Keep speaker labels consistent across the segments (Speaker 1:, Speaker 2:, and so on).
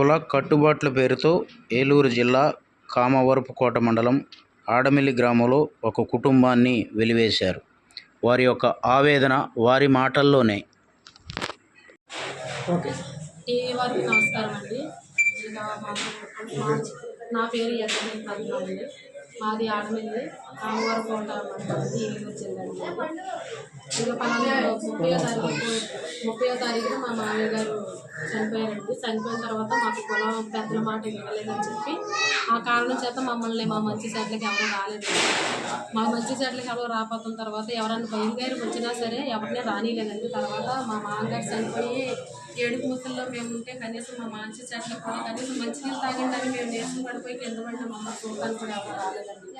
Speaker 1: కుల కట్టుబాట్ల పేరుతో ఏలూరు జిల్లా కామవరపుకోట మండలం ఆడమిల్లి గ్రామంలో ఒక కుటుంబాన్ని వెలివేశారు. వారి యొక్క ఆవేదన వారి మాటల్లోనే.
Speaker 2: ఓకే.
Speaker 3: టీవీ వారికి నమస్కారం అండి? నా పేరు ఎస్ఎన్ అండి మాది ఆడమిల్లి కామవరపుకోట మండలం ఏలూరు జిల్లా ఇంకా పలానా ముప్పై తారీఖు ముప్పై తారీఖున మా మామయ్య గారు చనిపోయారండి. చనిపోయిన తర్వాత మాకు పొలం పెద్దల మాట వినలేదని చెప్పి ఆ కారణం చేత మమ్మల్ని మా మంచి సెట్లకి ఎవరు రాలేదు. మా మంచి సెట్లకి ఎవరు రాపోతున్న తర్వాత ఎవరైనా బయలుదేరి వచ్చినా సరే ఎవరిని రానిలేదండి తర్వాత మా మామగారు చనిపోయి ఏడుపు ముసల్లో మేము ఉంటే కనీసం మా మంచి చెట్లకు కూడా కనీసం మంచినీళ్ళు తాగిందని మేము నేర్చుకుని పడిపోయి కింద పడిన మమ్మల్ని చూడడానికి కూడా ఎవరు రాలేదండి.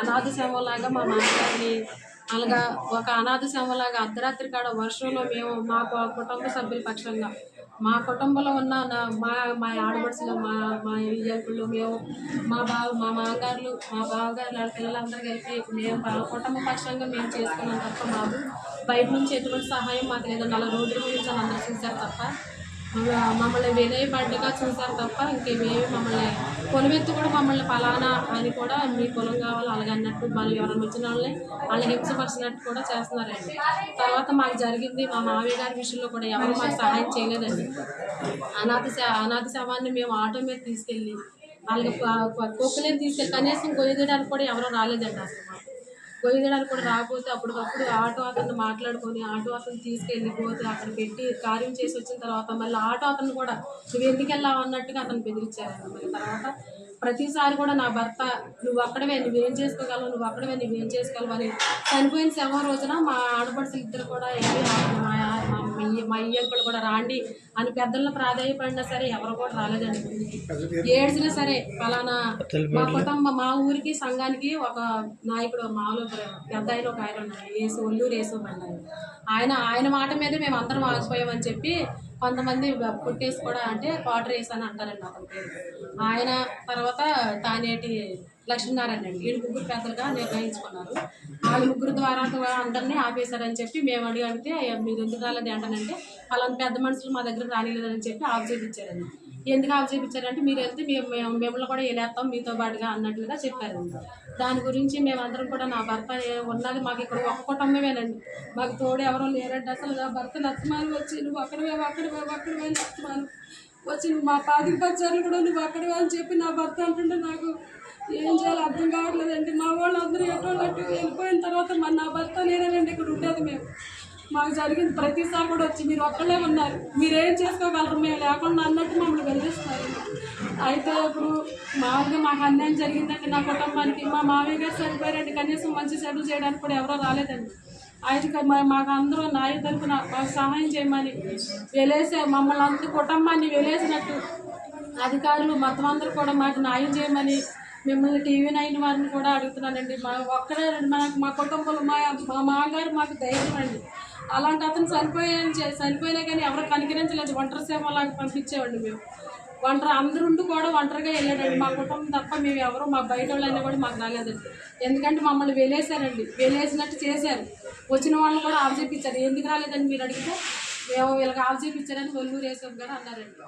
Speaker 3: అనాథ శవంలాగా మా మామగారిని అలాగా ఒక అనాథ శవంలాగా అర్ధరాత్రి కాడ వర్షంలో మేము మా కుటుంబ సభ్యుల పక్షంగా. మా కుటుంబంలో ఉన్న నా- మా మా ఆడపడుచులు మా మా ఇయ్యకులు మేము మా బావ మా మామగారులు మా బావగారులు వాళ్ళ పిల్లలందరూ కలిపి మేము మా కుటుంబ పక్షంగా మేము చేసుకున్నాం తప్ప మాకు బయట నుంచి ఎటువంటి సహాయం మాకు లేదు. అలా రోడ్డు గురించి అందరూ చూశారు తప్ప. మమ్మల్ని వినయపడ్డగా చూశారు తప్ప ఇంకేమేమి మమ్మల్ని పొలమెత్తు కూడా మమ్మల్ని ఫలానా అని కూడా మీ పొలం కావాలి అలాగన్నట్టు మళ్ళీ ఎవరైనా వచ్చిన వాళ్ళని వాళ్ళని హింసపరిచినట్టు కూడా చేస్తున్నారండి. తర్వాత మాకు జరిగింది మా మామయ్య గారి విషయంలో కూడా ఎవరు మాకు సహాయం చేయలేదండి. అనాథ అనాథ శవాన్ని మేము ఆటో మీద తీసుకెళ్ళి వాళ్ళకి కుక్కలేని తీసుకెళ్ళి కనీసం గొయ్యడానికి కూడా ఎవరో రాలేదండి అసలు మాకు కూడా రాకపోతే అప్పటికప్పుడు ఆటో అతను మాట్లాడుకొని ఆటో అతను తీసుకెళ్ళి పోతే అక్కడ పెట్టి కార్యం చేసి వచ్చిన తర్వాత మళ్ళీ ఆటో అతను కూడా నువ్వు ఎందుకు వెళ్ళావు? అన్నట్టుగా అతను బెదిరించారు మళ్ళీ తర్వాత ప్రతిసారి కూడా నా భర్త నువ్వు అక్కడవే నువ్వేం చేసుకోగలవు నువ్వు అక్కడవే నువ్వేం చేసుకోగలవు అని చనిపోయిన శవ రోజున మా ఆడపడుచులు ఇద్దరు కూడా మా మా ఇయ్యంకులు కూడా రాండి అని పెద్దలను ప్రాధాన్యపడినా సరే ఎవరు కూడా రాలేదండి ఏడ్చినా సరే ఫలానా మా కుటుంబం మా ఊరికి సంఘానికి ఒక నాయకుడు మామూలు పెద్ద ఆయన ఒక ఆయన ఉన్నారు ఏసు ఒల్లూరు ఏసు ఆయన. ఆయన ఆయన మాట మీద మేము అందరం ఆగిపోయామని చెప్పి కొంతమంది పుట్టేసి కూడా అంటే క్వార్టర్ అని అంటారండి అతని పేరు. ఆయన తర్వాత తానేటి లక్ష్మీనారాయణ అండి. వీళ్ళు ముగ్గురు పెద్దలుగా నిర్ణయించుకున్నారు. వాళ్ళ ముగ్గురు ద్వారా అందరినీ ఆపేశారని చెప్పి మేము అడిగి అడిగితే మీరు ఎందుకు రాలేదు అంటానంటే వాళ్ళని పెద్ద మనుషులు మా దగ్గర రానిలేదని చెప్పి ఆఫ్ చేయించారండి ఎందుకు ఆఫ్ చేయించారంటే మీరు వెళ్తే మేము మేము- మిమ్మల్ని కూడా వెళ్ళేస్తాం మీతో పాటుగా అన్నట్లుగా చెప్పారండి దాని గురించి మేమందరం కూడా నా భర్త ఉన్నది మాకు ఇక్కడ ఒక్క కుటుంబమేనండి. మాకు తోడు ఎవరో లేరంటే అసలు నా భర్త నచ్చమాలు వచ్చి నువ్వు అక్కడవే అక్కడవే అక్కడవే నచ్చమాలు వచ్చి నువ్వు మా పాతికి పచ్చారు కూడా నువ్వు అక్కడవే అని చెప్పి నా భర్త అంటుంటే నాకు ఏం చేయాలో అర్థం కావట్లేదండి. మా వాళ్ళు అందరూ ఎటువంటి అటు వెళ్ళిపోయిన తర్వాత మన నా భర్త నేనేనండి ఇక్కడ ఉండేది మేము. మాకు జరిగింది. ప్రతిసారి కూడా వచ్చి మీరు ఒక్కళ్ళే ఉన్నారు. మీరేం చేసుకోగలరు? మేము లేకుండా అన్నట్టు మమ్మల్ని బెదిరిస్తున్నారు అయితే ఇప్పుడు మామూలుగా మాకు అన్యాయం జరిగిందండి. నా కుటుంబానికి మా మామయ్య గారు చనిపోయారండి. కనీసం మంచి సెటిల్ చేయడానికి కూడా ఎవరో రాలేదండి. ఆయనకి మా- మాకు అందరూ నాయ తరపున మాకు సహాయం చేయమని వెలేసే మమ్మల్ని అందరూ కుటుంబాన్ని వెలేసినట్టు అధికారులు మొత్తం అందరూ కూడా మాకు న్యాయం చేయమని మిమ్మల్ని టీవీ నైన్ వారిని కూడా అడుగుతున్నానండి. మా ఒక్కడే మా మా కుటుంబంలో మా మా మామగారు మాకు ధైర్యం అండి. అలాంటి అతను చనిపోయాని చనిపోయినా కానీ ఎవరు కనికరించలేదు ఒంటరి సేవలాగా పంపించేవాడిని మేము. ఒంటరి అందరుండి కూడా ఒంటరిగా వెళ్ళాడండి. మా కుటుంబం తప్ప మేము ఎవరు మా బయట వాళ్ళైనా కూడా మాకు రాలేదండి. ఎందుకంటే మమ్మల్ని వెళ్ళేశారండి వెలేసినట్టు చేశారు. వచ్చిన వాళ్ళని కూడా ఆఫ్ చేయించారు ఎందుకు రాలేదండి మీరు అడిగితే? మేము వీళ్ళకి ఆఫ్ చేయించారని ఒల్లూరు వేసాం గారు అన్నారండి.